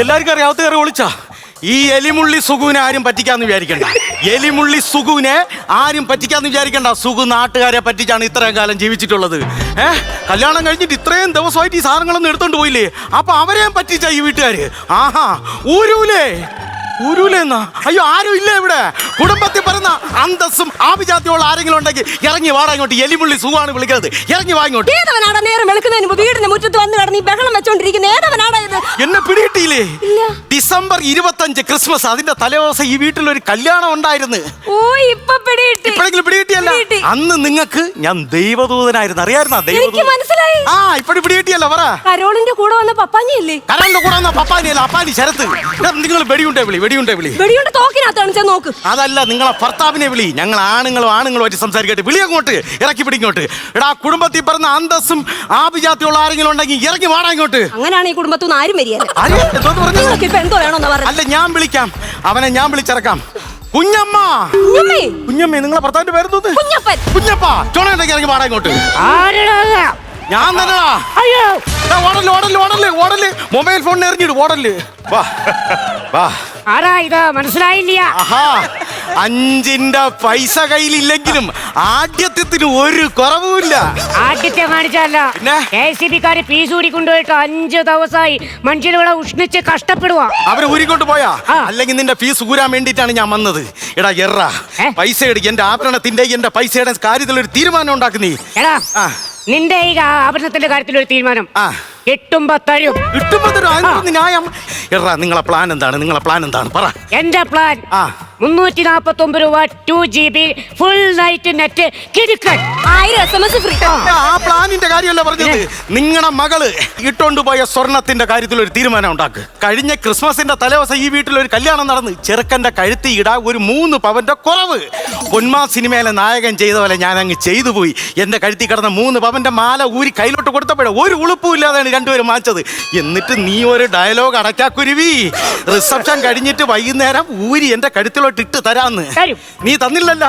എല്ലാവർക്കും അറിയാത്ത കയറി വിളിച്ചാ? ഈ എലിമുള്ളി സുഖുവിനെ ആരും പറ്റിക്കാന്ന് വിചാരിക്കണ്ട. എലിമുള്ളി സുഖുവിനെ ആരും പറ്റിക്കാന്ന് വിചാരിക്കണ്ട. സുഖു നാട്ടുകാരെ പറ്റിച്ചാണ് ഇത്രയും കാലം ജീവിച്ചിട്ടുള്ളത്. ഏഹ് കല്യാണം കഴിഞ്ഞിട്ട് ഇത്രയും ദിവസമായിട്ട് ഈ സാധനങ്ങളൊന്നും എടുത്തോണ്ട് പോയില്ലേ? അപ്പൊ അവരെയും പറ്റിച്ച ഈ വീട്ടുകാര്? ആഹാ ഊരൂലേ? ഊരൂലെന്നാ അയ്യോ ആരും ഇല്ല ഇവിടെ. കുടുംബത്തിൽ പറഞ്ഞ അന്തസ്സും ആഭിജാത്യമുള്ള ആരെങ്കിലും ഉണ്ടെങ്കിൽ ഇറങ്ങി വാടാ ഇങ്ങോട്ട്. എലിമുള്ളി സുഖമാണ് വിളിക്കുന്നത്. ഇറങ്ങി വാ ഇങ്ങോട്ട്. ഏതവനാടാ നേരം വെളുക്കുന്നതിന് മുമ്പ് വീടിന്റെ മുറ്റത്ത് വന്ന് കടന്ന് ഈ ബഹളം വെച്ചോണ്ടിരിക്കുന്ന? ഏതവനാടാ ഇത്? എന്നെ പിടികിട്ടിയില്ലേ? ഇല്ല. ഡിസംബർ ഇരുപത്തഞ്ച് ക്രിസ്മസ്. അതിന്റെ തലേദിവസം ഈ വീട്ടിൽ ഒരു കല്യാണം ഉണ്ടായിരുന്നു. ഓ ഇപ്പൊ പിടികിട്ടി. ഇപ്പോഴെങ്കിലും പിടികിട്ടിയല്ല? പിടികിട്ടി. അന്ന് നിങ്ങൾക്ക് ഞാൻ ദൈവദൂതനായിരുന്നു. അറിയായിരുന്ന? ദൈവദൂതൻ. മനസ്സിലായി. ആ ഇപ്പഴും പിടികിട്ടിയല്ല പറ. കരോളിന്റെ കൂടെ വന്ന പപ്പാഞ്ഞില്ലേ കരോളിന്റെ കൂടെ വന്ന പപ്പാനിയല്ല അപ്പാനി ശരത്ത്. നിങ്ങൾ വെടിയുണ്ടേ വിളി. വെടിയുണ്ടേ വിളി? വെടിയുണ്ട് തോക്കിനകത്താണ് ചെന്ന് നോക്ക്. അതല്ല നിങ്ങളെ ഭർത്താവിനെ വിളി. ഞങ്ങൾ ആണുങ്ങളും ആണുങ്ങളും ആയിട്ട് സംസാരിക്കട്ടെ വിളി അങ്ങോട്ട് ഇറക്കി പിടിങ്ങോട്ട്. എടാ കുടുംബത്തിൽ പറഞ്ഞ അന്തസ്സും ആഭിജാത്യമുള്ള ആരെങ്കിലും ഉണ്ടെങ്കിൽ ഇറങ്ങി വാടാ ഇങ്ങോട്ട്. അങ്ങനെയാണ് ഈ കുടുംബത്തിൽ നിന്ന് ആരും? നിങ്ങൾക്ക് ഇപ്പൊ എന്തോ വേണമെന്ന് പറഞ്ഞു അല്ല ഞാൻ വിളിക്കാം. അവനെ ഞാൻ വിളിച്ചിറക്കാം. കുഞ്ഞമ്മ. കുഞ്ഞമ്മേ. കുഞ്ഞമ്മേ നിങ്ങളെ ഭർത്താവിന്റെ പേരെന്തോന്ന്? കുഞ്ഞപ്പൻ. കുഞ്ഞപ്പ. ചോണ ഇറങ്ങി വാടാ ഇങ്ങോട്ട്. ആരെടാ? ഞാൻ തന്നെടാ അയ്യോ. എടാ, ഓടൽ ഓടൽ ഓടൽ ഓടൽ. മൊബൈൽ ഫോണിൽ എറിഞ്ഞിട് ഓടൽ. വാ വാ. ആരാ ഇത്? മനസ്സിലായില്ല. ആഹാ അഞ്ചിന്റെ പൈസ കയ്യിലില്ലെങ്കിലും ആദ്യത്തിന് ഒരു കുറവുമില്ല. ആദ്യത്തെ കാണിച്ചല്ല പിന്നെ? കെ സി ബിക്കാര് പീസ് കൂടി കൊണ്ടുപോയിട്ട് അഞ്ച് ദിവസമായി മനുഷ്യരിവിടെ ഉഷ്ണിച്ച് കഷ്ടപ്പെടുവാ. അവർ ഊരിക്കൊണ്ട് പോയാ. അല്ലെങ്കിൽ നിന്റെ ഫീസ് ഊരാൻ വേണ്ടിട്ടാണ് ഞാൻ വന്നത്. എടാ എറ. പൈസ എടുക്ക്. എന്റെ ആഭരണത്തിന്റെ എന്റെ പൈസയുടെ കാര്യത്തിൽ ഒരു തീരുമാനം ഉണ്ടാക്കുന്നേ എടാ. നിന്റെ ഈ ആഭരണത്തിന്റെ കാര്യത്തിൽ ഒരു തീരുമാനം. ആ. കിട്ടുമ്പോ തരും കിട്ടുമ്പോ തരും. ന്യായം എറാ നിങ്ങളെ പ്ലാൻ എന്താണ്? നിങ്ങളെ പ്ലാൻ എന്താണ്? പറ. എന്റെ പ്ലാൻ ആ. മുന്നൂറ്റി നാപ്പത്തി ഒമ്പത് രൂപ two G B full night net കിടുക്കൻ. ആയിരം എസ് എം എസ് ഫ്രീ ആ പ്ലാനിന്റെ കാര്യമല്ല പറഞ്ഞത്? നിങ്ങളുടെ മകൾ ഇട്ടോണ്ട് പോയ സ്വർണത്തിന്റെ കാര്യത്തിൽ ഒരു തീരുമാനം ഉണ്ടാക്ക്. കഴിഞ്ഞ ക്രിസ്മസിന്റെ തലേദിവസം ഈ വീട്ടിൽ ഒരു കല്യാണം നടന്ന് ചെറുക്കന്റെ കഴുത്തി ഇടാ ഒരു മൂന്ന് പവന്റെ കുറവ്. പൊന്മാ സിനിമയിലെ നായകൻ ചെയ്ത പോലെ ഞാൻ അങ്ങ് ചെയ്തു പോയി. എന്റെ കഴുത്തി കിടന്ന മൂന്ന് പവന്റെ മാല ഊരി കയ്യിലോട്ട് കൊടുത്തപ്പോഴേ ഒരു ഉളുപ്പും ഇല്ലാതെയാണ് രണ്ടുപേരും വാങ്ങിച്ചത് എന്നിട്ട് നീ ഒരു ഡയലോഗ് അടയ്ക്കാക്കുരുവി റിസപ്ഷൻ കഴിഞ്ഞിട്ട് വൈകുന്നേരം ഊരി എന്റെ കഴുത്തിലോട്ട് ഇട്ട് തരാന്ന്. തരും. നീ തന്നില്ലല്ല.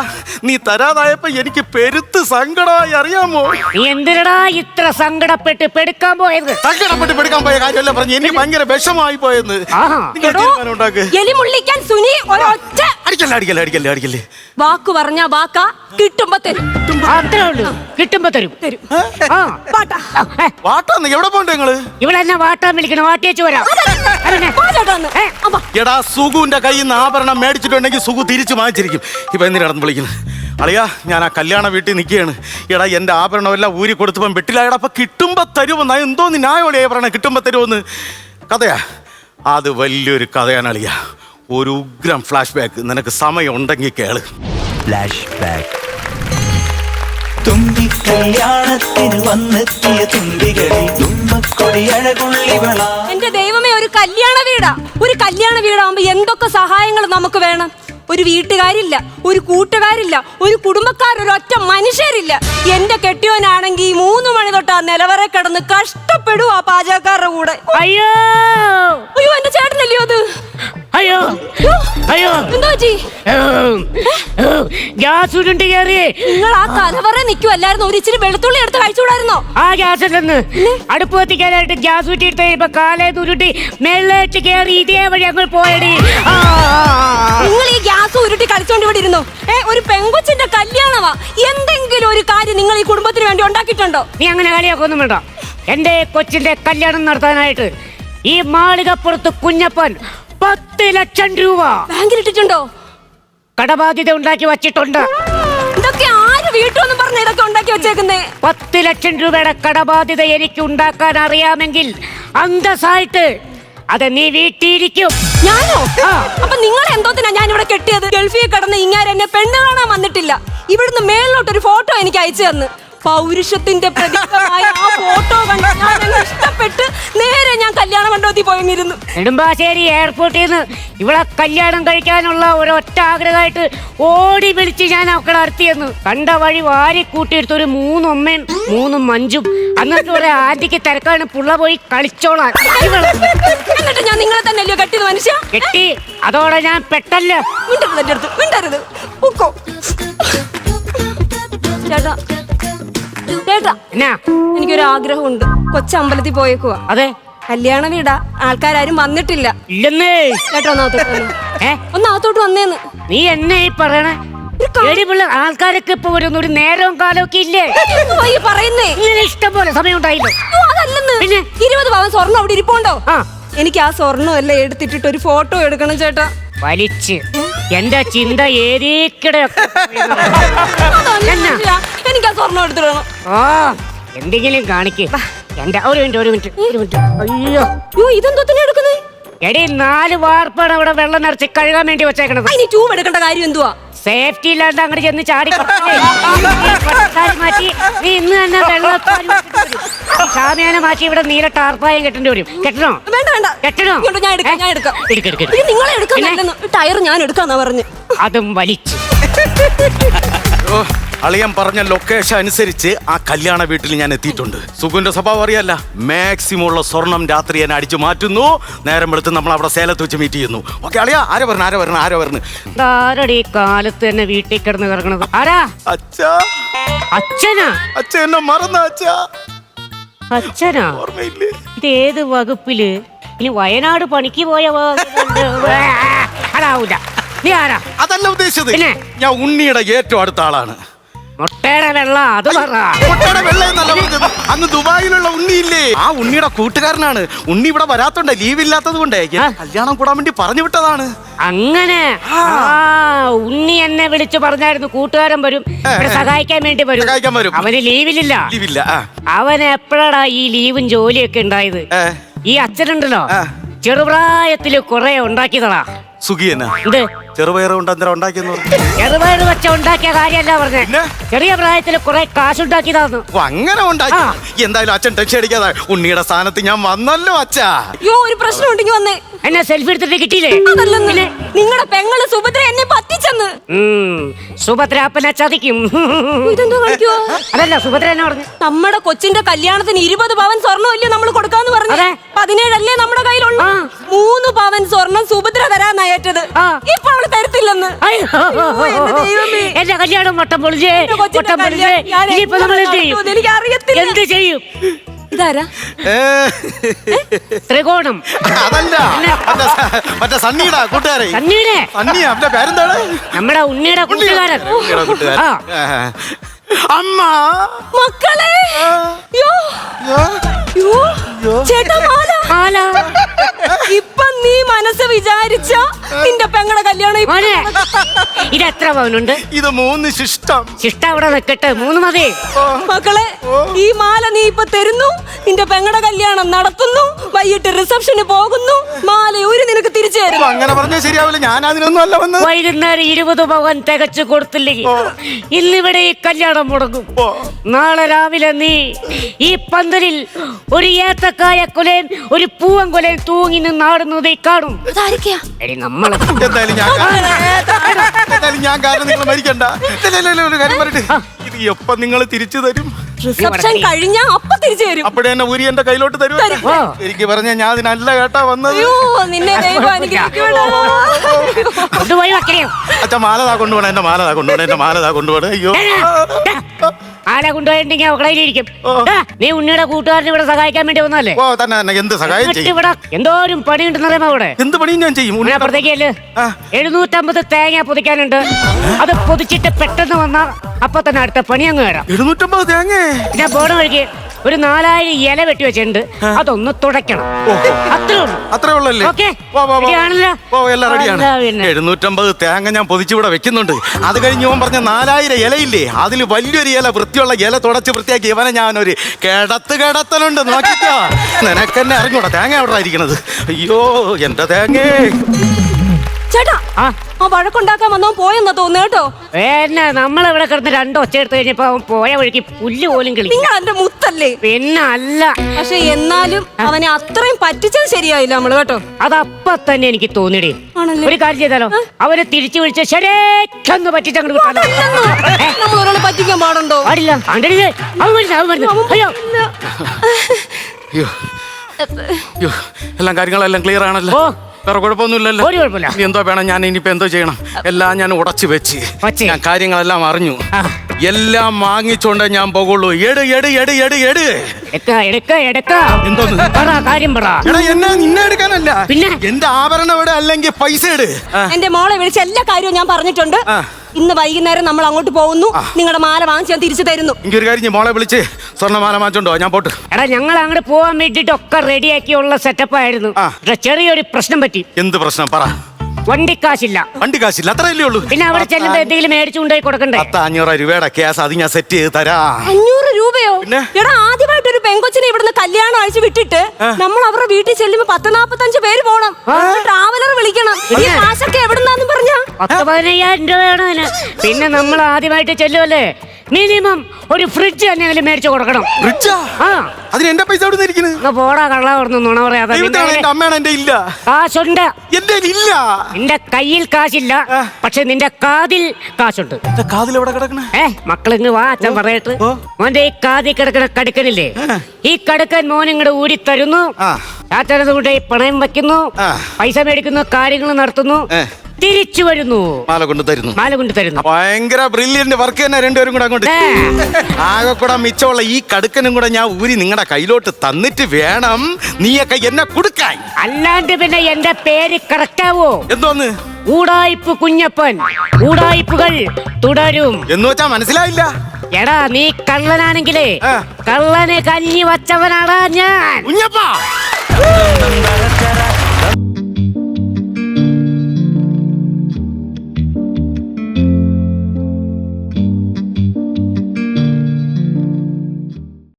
നീ തരാതായപ്പോ എനിക്ക് പെരുത്ത് സങ്കടമായി അറിയാമോ? നീ എന്തിനടാ ഇത്ര സങ്കടപ്പെട്ട് പെടുക്കാൻ പോയത്? സങ്കടപ്പെട്ട് പെടുക്കാൻ പോയ കാര്യമല്ല പറഞ്ഞു എനിക്ക് ഭയങ്കര വിഷമായി പോയെന്ന്. ആഹാ. നിങ്ങൾ എടോ, തീരുമാനം ഉണ്ടാക്ക്? എലി മുള്ളിക്കാൻ സുനി ഒരൊറ്റ അടിക്കല്ലേ അടിക്കല്ലേ അടിക്കല്ലേ അടിക്കല്ലേ? വാക്ക് പറഞ്ഞ വാക്ക കിട്ടുമ്പോ തരും. അത്രേ ഉള്ളൂ. കിട്ടുമ്പോ തരും. തരും. ആ. പാട്ടാ ഏ, വാട്ടാന്ന് എവിടെ പോണ്ട് നിങ്ങൾ? ഇവളെന്നെ വാട്ടാൻ വിളിക്കണം വാട്ടിയേച്ച് വരാം. അതന്നെ. വാ ചേട്ടാ ഒന്ന്. ഏ, അമ്മ. എടാ സുഖുവിന്റെ കയ്യിൽ നിന്ന് ആഭരണം മേടിച്ചിട്ടുണ്ടെങ്കിൽ സുഖു തിരിച്ചു വാങ്ങിച്ചിരിക്കും. ഇപ്പൊ എന്തിനാ നടന്ന് വിളിക്കുന്നത് അളിയാ ഞാൻ ആ കല്യാണ വീട്ടിൽ നിൽക്കുകയാണ്. എടാ എന്റെ ആഭരണം എല്ലാം ഊരി കൊടുത്തപ്പം വെട്ടിലായടാ അപ്പൊ കിട്ടുമ്പോ തരുമെന്ന് എന്തോ ന്യായമല്ലേ ആഭരണം കിട്ടുമ്പോ തരുമെന്ന്? കഥയാ. അത് വലിയൊരു കഥയാണ് അളിയാ. ഒരു ഉഗ്രം ഫ്ലാഷ് ബാക്ക് നിനക്ക് സമയം ഉണ്ടെങ്കിൽ കേൾ. ഫ്ലാഷ് ബാക്ക് തുമ്പി കല്യാണത്തിന് വന്നെത്തിയ തുമ്പക്കൊടി അഴകുള്ളിവള എന്റെ ദൈവമേ ഒരു കല്യാണ വീടാ. ഒരു കല്യാണ വീടാകുമ്പോ എന്തൊക്കെ സഹായങ്ങൾ നമുക്ക് വേണം? ഒരു വീട്ടുകാരില്ല ഒരു കൂട്ടുകാരില്ല ഒരു കുടുംബക്കാർ ഒരൊറ്റ മനുഷ്യരില്ല. എന്റെ കെട്ടിയോനാണെങ്കിൽ മൂന്ന് മണി തൊട്ട് ആ നിലവറെ കിടന്ന് കഷ്ടപ്പെടുവാ പാചകക്കാരുടെ കൂടെ. അയ്യോ! അയ്യോ എന്റെ ചേട്ടനല്ലയോ അത്? അയ്യോ. അയ്യോ, എന്തോ ഗ്യാസ് ഉരുണ്ട് കയറി. നിങ്ങൾ ആ തലവറ നിൽക്കുവല്ലായിരുന്നു ഒരു ഇച്ചിരി വെളുത്തുള്ളി എടുത്ത് കഴിച്ചുകൂടായിരുന്നോ? ആ ഗ്യാസ് നിന്ന് അടുപ്പ് കത്തിക്കാനായിട്ട് ഗ്യാസ് ഊറ്റി എടുത്ത് ഇപ്പൊ കാലേ ഉരുട്ടി മേളിലേക്ക് കയറി ഇതേ വഴി അങ്ങ് പോയടി. നിങ്ങൾ ഈ ഗ്യാസ് ഉരുട്ടി കളിച്ചോണ്ട് ഇവിടെ ഇരുന്നോ? ഏ ഒരു പെങ്കൊച്ചിന്റെ കല്യാണമാ. എന്തെങ്കിലും ഒരു കാര്യം നിങ്ങൾ ഈ കുടുംബത്തിന് വേണ്ടി ഉണ്ടാക്കിയിട്ടുണ്ടോ? നീ അങ്ങനെ കളിയൊക്കെ ഒന്നും വേണ്ട. എന്റെ കൊച്ചിന്റെ കല്യാണം നടത്താനായിട്ട് ഈ മാളികപ്പുറത്ത് കുഞ്ഞപ്പൻ പത്ത് ലക്ഷം രൂപ. ബാങ്കിൽ ഇട്ടിട്ടുണ്ടോ കടബാധ്യത ഉണ്ടാക്കി വച്ചിട്ടുണ്ട്. ഇതൊക്കെ ആര് വീട്ടൊന്നും പറഞ്ഞ ഇതൊക്കെ ഉണ്ടാക്കി വെച്ചേക്കുന്നേ? പത്ത് ലക്ഷം രൂപയുടെ കടബാധ്യത എനിക്ക് ഉണ്ടാക്കാൻ അറിയാമെങ്കിൽ അന്തസ്സായിട്ട് അത് നീ വീട്ടിയിരിക്കും. ഞാനോ. അപ്പൊ നിങ്ങൾ എന്തോത്തിനാ ഞാൻ ഇവിടെ കെട്ടിയത്? ഗൾഫിൽ കടന്ന് ഇങ്ങനെ എന്നെ പെണ്ണ് കാണാൻ വന്നിട്ടില്ല. ഇവിടുന്ന് മേളിലോട്ട് ഒരു ഫോട്ടോ എനിക്ക് അയച്ചു തന്ന്. പൗരുഷത്തിന്റെ പ്രതീകമായ ആ ഫോട്ടോ കണ്ട് ഞാൻ ഇഷ്ടപ്പെട്ട് നേരെ ഞാൻ കല്യാണ മണ്ഡപത്തിൽ പോയിരുന്നിരുന്നു നെടുമ്പാശ്ശേരി എയർപോർട്ടിൽ നിന്ന് ഇവിടെ കല്യാണം കഴിക്കാനുള്ള ഒരൊറ്റ ആഗ്രഹമായിട്ട് ഓടി വിളിച്ച് ഞാൻ അവക്കടെ അടുത്തിയെന്ന് കണ്ട വഴി വാരി കൂട്ടിയെടുത്ത ഒരു മൂന്നൊമ്മയും മൂന്നും മഞ്ചും. അന്നത്തെ ഒരു ആദ്യക്ക് തിരക്കാണ് പുള്ള പോയി കളിച്ചോളാൻ. എന്നിട്ട് ഞാൻ നിങ്ങളെ തന്നെ കെട്ടി കെട്ടിയത് മനുഷ്യ? കെട്ടി. അതോടെ ഞാൻ പെട്ടല്ലേ. മിണ്ടരുത് അടുത്ത്. മിണ്ടരുത്. ചേട്ടാ ചേട്ടാ എന്നാ? എനിക്കൊരു ആഗ്രഹമുണ്ട് കൊച്ചമ്പലത്തിൽ പോയേക്കുവാ. അതെ? കല്യാണ വീടാ. ആൾക്കാരും വന്നിട്ടില്ല. ഇല്ലെന്നേ. കേട്ടോ ഒന്നാകത്തോട്ട് വന്ന്. ഏ? ഒന്ന് അകത്തോട്ട് വന്നേന്ന്. നീ എന്നെ ഈ പറയണേ? കാ- ആൾക്കാരൊക്കെ ഇപ്പൊ വരുന്ന. ഒരു നേരവും കാലമൊക്കെ ഇല്ലേ? പറയുന്നേ. ഇഷ്ടംപോലെ ഇഷ്ടം സമയം ഉണ്ടായില്ലോ അതല്ലെന്ന്. പിന്നെ? ഇരുപത് പവൻ സ്വർണം അവിടെ ഇരിപ്പുണ്ടോ? എനിക്ക് ആ സ്വർണം എല്ലാം എടുത്തിട്ടിട്ട് ഒരു ഫോട്ടോ എടുക്കണം ചേട്ടാ. വലിച്ച്. എന്റെ ചിന്ത ഏരീക്കിടയൊക്കെ എനിക്ക് ആ സ്വർണം എടുത്തിടണം ഓ എന്തെങ്കിലും കാണിക്ക്. എന്റെ ഒരു മിനിറ്റ് ഒരു മിനിറ്റ് ഒരു മിനിറ്റ്. അയ്യോ. അയ്യോ ഇതെന്തോ തന്നെ എടുക്കുന്നേ? എടി നാല് വാർപ്പാണ് അവിടെ വെള്ളം നിറച്ച് കഴുകാൻ വേണ്ടി വെച്ചേക്കണത്. ഇനി ട്യൂബ് എടുക്കേണ്ട കാര്യം എന്തുവാ? സേഫ്റ്റി ഇല്ലാണ്ട് അങ്ങോട്ട് ചെന്ന് ചാടി മാറ്റി നീ ഇന്ന് തന്നെ വെള്ളം ഷാമിയാനെ മാറ്റി ഇവിടെ നീല ടാർപ്പായം കെട്ടേണ്ടി വരും. കെട്ടണോ? വേണ്ട വേണ്ട. കെട്ടണോ? ഇങ്ങോട്ട് ഞാൻ എടുക്കാം ഞാൻ എടുക്കാം. എടുക്ക്, എടുക്ക്, എടുക്ക്. ഇത് നിങ്ങളെ എടുക്കാൻ ടയർ ഞാൻ എടുക്കാന്നാ പറഞ്ഞു. അതും വലിച്ചു. ഓ, അളിയൻ പറഞ്ഞ ലൊക്കേഷൻ അനുസരിച്ച് ആ കല്യാണ വീട്ടിൽ ഞാൻ എത്തിയിട്ടുണ്ട്. സുഖുന്റെ സ്വഭാവം അറിയാല്ല. മാക്സിമം ഉള്ള സ്വർണം രാത്രി ഞാൻ അടിച്ചു മാറ്റുന്നു. നേരം വെളുത്ത് നമ്മൾ അവിടെ സേലത്ത് വെച്ച് മീറ്റ് ചെയ്യുന്നു. ഓക്കെ അളിയ ആരെ പറഞ്ഞു ആരെ പറഞ്ഞു ആരെ പറഞ്ഞു ആരടി കാലത്ത് തന്നെ വീട്ടിൽ കിടന്ന് കിടക്കണത്? ആരാ? അച്ഛാ. അച്ഛനാ? അച്ഛ എന്നെ മറന്ന അച്ഛാ. അച്ഛനാ? ഓർമ്മയില്ലേ? ഇത് ഏത് വകുപ്പിൽ? ഇനി വയനാട് പണിക്ക് പോയ വകുപ്പുണ്ട്. അതാവൂല. നീ ആരാ? അതല്ല ഉദ്ദേശിച്ചത്. പിന്നെ? ഞാൻ ഉണ്ണിയുടെ ഏറ്റവും അടുത്ത ആളാണ്. മുട്ടയുടെ വെള്ള അത് പറ. മുട്ടയുടെ വെള്ള എന്നല്ല പറഞ്ഞത്. അങ്ങ് ദുബായിലുള്ള ഉണ്ണിയില്ലേ? ആ ഉണ്ണിയുടെ കൂട്ടുകാരനാണ്. ഉണ്ണി ഇവിടെ വരാത്തോണ്ടേ ലീവ് ഇല്ലാത്തത് കൊണ്ടേ കല്യാണം കൂടാൻ വേണ്ടി പറഞ്ഞു വിട്ടതാണ്. അങ്ങനെ? ഉണ്ണി എന്നെ വിളിച്ചു പറഞ്ഞായിരുന്നു കൂട്ടുകാരൻ വരും. സഹായിക്കാൻ വേണ്ടി വരും. അവന് ലീവിലില്ല ലീവില്ല. അവൻ എപ്പോഴാടാ ഈ ലീവും ജോലിയൊക്കെ ഉണ്ടായത്? ഈ അച്ഛനുണ്ടല്ലോ. ചെറുപ്രായത്തിൽ കൊറേ ഉണ്ടാക്കിയതാ. സുഖിയെന്നാ ചെറുപയർ കൊണ്ട് അന്തരം ഉണ്ടാക്കിയെന്ന് പറഞ്ഞു? ചെറുപയർ വെച്ച ഉണ്ടാക്കിയ കാര്യമല്ല പറഞ്ഞേ. പിന്നെ? ചെറിയ പ്രായത്തിൽ കുറെ കാശുണ്ടാക്കിയതാന്ന്. ഓ, അങ്ങനെ ഉണ്ടാക്കി. ആ. എന്തായാലും അച്ഛൻ ടെൻഷൻ അടിക്കാതെ ഉണ്ണിയുടെ സ്ഥാനത്ത് ഞാൻ വന്നല്ലോ അച്ഛാ. ഒരു പ്രശ്നം ഉണ്ടെങ്കിൽ വന്നേ. എന്നെ സെൽഫി എടുത്തിട്ട് കിട്ടിയില്ലേ? അതല്ലെന്ന്. നിങ്ങളുടെ പെങ്ങൾ സുഭദ്ര എന്നെ പറ്റിച്ചെന്ന്. ഉം, സുഭദ്ര അപ്പനെ ചതിക്കും. ഇതെന്തോ അതല്ല സുഭദ്ര എന്നെ പറഞ്ഞു? നമ്മുടെ കൊച്ചിന്റെ കല്യാണത്തിന് ഇരുപത് പവൻ സ്വർണമല്ലേ നമ്മൾ കൊടുക്കാന്ന് പറഞ്ഞു? അതെ. പതിനേഴല്ലേ നമ്മുടെ കയ്യിലുള്ളൂ ആ. മൂന്ന് പവൻ സ്വർണം സുഭദ്ര തരാന്നാ ഏറ്റത്. ആ. ഇപ്പൊ അയ്യോ, എന്റെ കല്യാണം വട്ടം പൊളിച്ചേ വട്ടം പൊളിച്ചേ ഇനിയിപ്പോ നമ്മൾ എന്ത് ചെയ്യും? നടത്തുമെന്ന് എനിക്ക് അറിയത്തില്ല. എന്ത് ചെയ്യും? ഇതാരാ? ത്രികോണം. അതല്ല. മറ്റേ സ- മറ്റേ സണ്ണിയുടെ കൂട്ടുകാരെ. സണ്ണീടെ സണ്ണിയാ അവന്റെ പേരെന്താണ്? നമ്മുടെ ഉണ്ണിയുടെ കൂട്ടുകാരൻ. ആ. ആ. അമ്മ. മക്കളെ. യോ. യോ. യോ. ചേട്ടാ മാല. ഇപ്പൊ നീ മനസ്സ് വിചാരിച്ച നിന്റെ പെങ്ങളുടെ കല്യാണം ഇപ്പൊ മോനെ ഇത് എത്ര പവനുണ്ട്? ഇത് മൂന്ന് ശിഷ്ടം. ശിഷ്ട അവിടെ നിൽക്കട്ടെ മൂന്ന് മതി. മക്കളെ ഈ മാല നീ ഇപ്പൊ തരുന്നു? നിന്റെ പെങ്ങളുടെ കല്യാണം നടത്തുന്നു? വൈകിട്ട് റിസപ്ഷന് പോകുന്നു? മാല ഒരു നിനക്ക് തിരിച്ചു തരുന്നു തരും അങ്ങനെ പറഞ്ഞാൽ ശരിയാവില്ല. ഞാൻ അതിനൊന്നും അല്ല വന്നത്. വൈകുന്നേരം ഇരുപത് പവൻ തികച്ചു കൊടുത്തില്ലെങ്കിൽ ഇന്നിവിടെ ഈ കല്യാണം മുടങ്ങും. നാളെ രാവിലെ നീ ഈ പന്തലിൽ ഒരു ഏത്തക്കായ കൊലയും ഒരു പൂവൻ കൊലയും തൂങ്ങി നിന്നാടുന്നത് കാണും. നമ്മൾ എടി നമ്മൾ എന്തായാലും ഞാൻ കാരണം- എന്തായാലും ഞാൻ കാരണം നിങ്ങൾ മരിക്കണ്ട ഇല്ല, ഇല്ല, ഇല്ല, ഒരു കാര്യം പറയട്ടെ. ഇത് എപ്പം നിങ്ങൾ തിരിച്ചു തരും? റിസപ്ഷൻ കഴിഞ്ഞാ അപ്പൊ തിരിച്ചു തരും. അപ്പോഴേ എന്നെ ഊരി എന്റെ കയ്യിലോട്ട് തരും. എനിക്ക് പറഞ്ഞ ഞാൻ അതിനല്ല കേട്ടാ വന്നത്. അയ്യോ നിന്നെ ദൈവം അനുഗ്രഹിക്കണോ കൊണ്ടുപോയി വെക്കണോ അച്ഛ മാലതാ കൊണ്ടുപോണേ എന്റെ മാലതാ കൊണ്ടുപോണേ എന്റെ മാലതാ കൊണ്ടുപോണേ. അയ്യോ. ആല കൊണ്ടുപോയിട്ടുണ്ടെങ്കിൽ അവളയിലിരിക്കും നീ ഉണ്ണിയുടെ കൂട്ടുകാരനെ ഇവിടെ സഹായിക്കാൻ വേണ്ടി വന്നല്ലേ ഓ തന്നെ തന്നെ. എന്ത് സഹായം ചെയ്യും? ഇവിടെ എന്തോരം പണി ഉണ്ടെന്നറിയാം അവിടെ? എന്ത് പണിയും ഞാൻ ചെയ്യും? ഉണ്ണി അപ്പുറത്തേക്കല്ലേ ആ. എഴുന്നൂറ്റമ്പത് തേങ്ങ പൊതിക്കാനുണ്ട്. അത് പൊതിച്ചിട്ട് പെട്ടെന്ന് വന്നാ അപ്പൊ തന്നെ അടുത്ത പണി അങ്ങ് വരാം. എഴുന്നൂറ്റമ്പത് തേങ്ങ? ഞാൻ ബോർഡ് വഴിക്ക് ഒരു നാലായിരം ഇല വെട്ടി വെച്ചിട്ടുണ്ട്. അതൊന്ന് തുടയ്ക്കണം. അത്രേ ഉള്ളൂ. അത്രേ ഉള്ളല്ലേ? ഓക്കേ. വാ, വാ, വാ. റെഡിയാണല്ലോ? ഓ എല്ലാം റെഡിയാണ് അതാ പിന്നെ. എഴുന്നൂറ്റമ്പത് തേങ്ങ ഞാൻ പൊതിച്ചിവിടെ വെക്കുന്നുണ്ട്. അത് കഴിഞ്ഞ് ഓൻ പറഞ്ഞ നാലായിരം ഇലയില്ലേ? അതിൽ വലിയൊരു ഇല വൃത്തിയുള്ള ഇല തുടച്ച് വൃത്തിയാക്കി ഇവനെ ഞാൻ ഒരു കിടത്ത് കിടത്തലുണ്ട്. നോക്കിക്കോ. നിനക്കെന്നെ അറിഞ്ഞൂടാ. തേങ്ങ എവിടെ ഇരിക്കണത്? അയ്യോ എന്റെ തേങ്ങേ. ചേട്ടാ ആ. ആ വഴക്കുണ്ടാക്കാൻ വന്നോ പോയെന്നാ തോന്നുന്നു കേട്ടോ. പിന്നെ നമ്മളിവിടെ കിടന്ന് രണ്ട് ഒച്ച എടുത്തു കഴിഞ്ഞപ്പോ അവൻ പോയ വഴിക്ക് പുല്ല് പോലും കിളി നിങ്ങൾ എന്റെ മുത്തല്ലേ? പിന്നെ അല്ല പക്ഷെ എന്നാലും അവനെ അത്രയും പറ്റിച്ചത് ശരിയായില്ല നമ്മൾ കേട്ടോ. അതപ്പ തന്നെ എനിക്ക് തോന്നിടേ. ആണല്ലേ? ഒരു കാര്യം ചെയ്താലോ? അവരെ തിരിച്ചു വിളിച്ച് ശരേക്കൊന്ന് പറ്റിച്ചങ്ങോട്ട് വിട്ടാലോ ഏ, നമ്മൾ ഒരാളെ പറ്റിക്കാൻ പാടുണ്ടോ? പാടില്ല. കണ്ടില്ലേ? അവൻ വരുന്നു അവൻ വരുന്നു അയ്യോ. അയ്യോ. അയ്യോ. എല്ലാം കാര്യങ്ങളെല്ലാം ക്ലിയർ ആണല്ലോ. ഓ. വേറെ കുഴപ്പമൊന്നുമില്ലല്ലോ. ഒരു കുഴപ്പമില്ല. ഇനി എന്തോ വേണം ഞാൻ ഇനിയിപ്പോ എന്തോ ചെയ്യണം. എല്ലാം ഞാൻ ഉടച്ചു വെച്ച്. വച്ച്. ഞാൻ കാര്യങ്ങളെല്ലാം അറിഞ്ഞു. എല്ലാം വാങ്ങിച്ചോണ്ടേ ഞാൻ പോകുള്ളൂ എട് എട് എട് എട് എട്. എടുക്ക എടുക്ക എടുക്ക. എന്തോന്ന്? പറ കാര്യം പറ. എടാ എന്നെ നിന്നെ എടുക്കാനല്ല? പിന്നെ? എന്റെ ആഭരണം എവിടെ അല്ലെങ്കിൽ പൈസ ഇട്. ആ, എന്റെ മോളെ വിളിച്ച എല്ലാ കാര്യവും ഞാൻ പറഞ്ഞിട്ടുണ്ട്. ആ. ഇന്ന് വൈകുന്നേരം നമ്മൾ അങ്ങോട്ട് പോകുന്നു. നിങ്ങളുടെ മാല വാങ്ങിച്ച് ഞാൻ തിരിച്ചു തരുന്നു. എനിക്കൊരു കാര്യം ചെയ്യ്, മോളെ വിളിച്ച്. സ്വർണമാല മാറ്റുണ്ടോ ഞാൻ പോട്ട്. എടാ ഞങ്ങൾ അങ്ങോട്ട് പോവാൻ വേണ്ടിട്ട് ഒക്കെ റെഡിയാക്കിയുള്ള സെറ്റപ്പ് ആയിരുന്നു ആ. പക്ഷെ ചെറിയൊരു പ്രശ്നം പറ്റി. എന്ത് പ്രശ്നം? പറ. വണ്ടിക്കാശില്ല. വണ്ടി കാശില്ല. അത്രയല്ലേ ഉള്ളൂ പിന്നെ അവിടെ ചെല്ലുമ്പോ എന്തെങ്കിലും മേടിച്ചു കൊണ്ടുപോയി കൊടുക്കണ്ടേ? പത്ത് അഞ്ഞൂറ് രൂപയുടെ കേസ് അത് ഞാൻ സെറ്റ് ചെയ്ത് തരാം. അഞ്ഞൂറ് രൂപയോ? പിന്നെ? എടാ ആദ്യമായിട്ട് ഒരു പെങ്കൊച്ചിനെ ഇവിടുന്ന് കല്യാണം അഴിച്ചു വിട്ടിട്ട് നമ്മൾ അവരുടെ വീട്ടിൽ ചെല്ലുമ്പോ പത്ത് നാപ്പത്തഞ്ച് പേര് പോണം. ട്രാവലർ വിളിക്കണം. ഈ കാശൊക്കെ എവിടുന്നാന്ന് പറഞ്ഞാ? പത്ത് പതിനയ്യായിരം രൂപയാണ് അതിന്. പിന്നെ നമ്മൾ ആദ്യമായിട്ട് ചെല്ലുമല്ലേ മിനിമം ഒരു ഫ്രിഡ്ജ് എന്തെങ്കിലും മേടിച്ചു കൊടുക്കണം. റിച്ചാ ആ. അതിന് എന്റെ പൈസ എവിടെ പോടാ കള്ള പറഞ്ഞു നുണ പറയാതെ. ദൈവത്താണ് നിന്റെ എന്റെ അമ്മയാണ് എന്റെ ഇല്ല. കാശുണ്ട്. എന്റെ ഇല്ല. നിന്റെ കയ്യിൽ കാശില്ല. ആ. പക്ഷെ നിന്റെ കാതിൽ കാശുണ്ട്. എന്റെ കാതിൽ എവിടെ കിടക്കണേ? ഏ മക്കളിങ്ങ് വാ അച്ഛൻ പറയട്ട് ഓ. മോന്റെ ഈ കാതി കിടക്കണ കടുക്കനില്ലേ? ഈ കടുക്കൻ മോൻ ഇങ്ങോട്ട് ഊരി തരുന്നു. ആ. കൊണ്ട് ഈ പണയം വെക്കുന്നു ആ. പൈസ മേടിക്കുന്നു കാര്യങ്ങൾ നടത്തുന്നു. ഏ. തിരിച്ചു വരുന്നു. മാല കൊണ്ട് തരുന്നു. മാല കൊണ്ട് തരുന്നു. ഭയങ്കര ബ്രില്യന്റ് വർക്ക് തന്നെ രണ്ടുപേരും കൂടെ അങ്ങോട്ട്. ആകെ കൂടെ മിച്ചമുള്ള ഈ കടുക്കനും കൂടെ ഞാൻ ഊരി നിങ്ങളുടെ കയ്യിലോട്ട് തന്നിട്ട് വേണം നീയൊക്കെ എന്നെ കൊടുക്കാൻ. അല്ലാണ്ട് പിന്നെ എന്റെ പേര് കറക്റ്റാവോ എന്തോന്ന് ഊടായിപ്പ് കുഞ്ഞപ്പൻ. ഊടായിപ്പുകൾ തുടരും. എന്ന് വെച്ചാ മനസ്സിലായില്ല. എടാ നീ കള്ളനാണെങ്കിലേ. കള്ളന് കഞ്ഞി വച്ചവനാടാ ഞാൻ. കുഞ്ഞപ്പാ.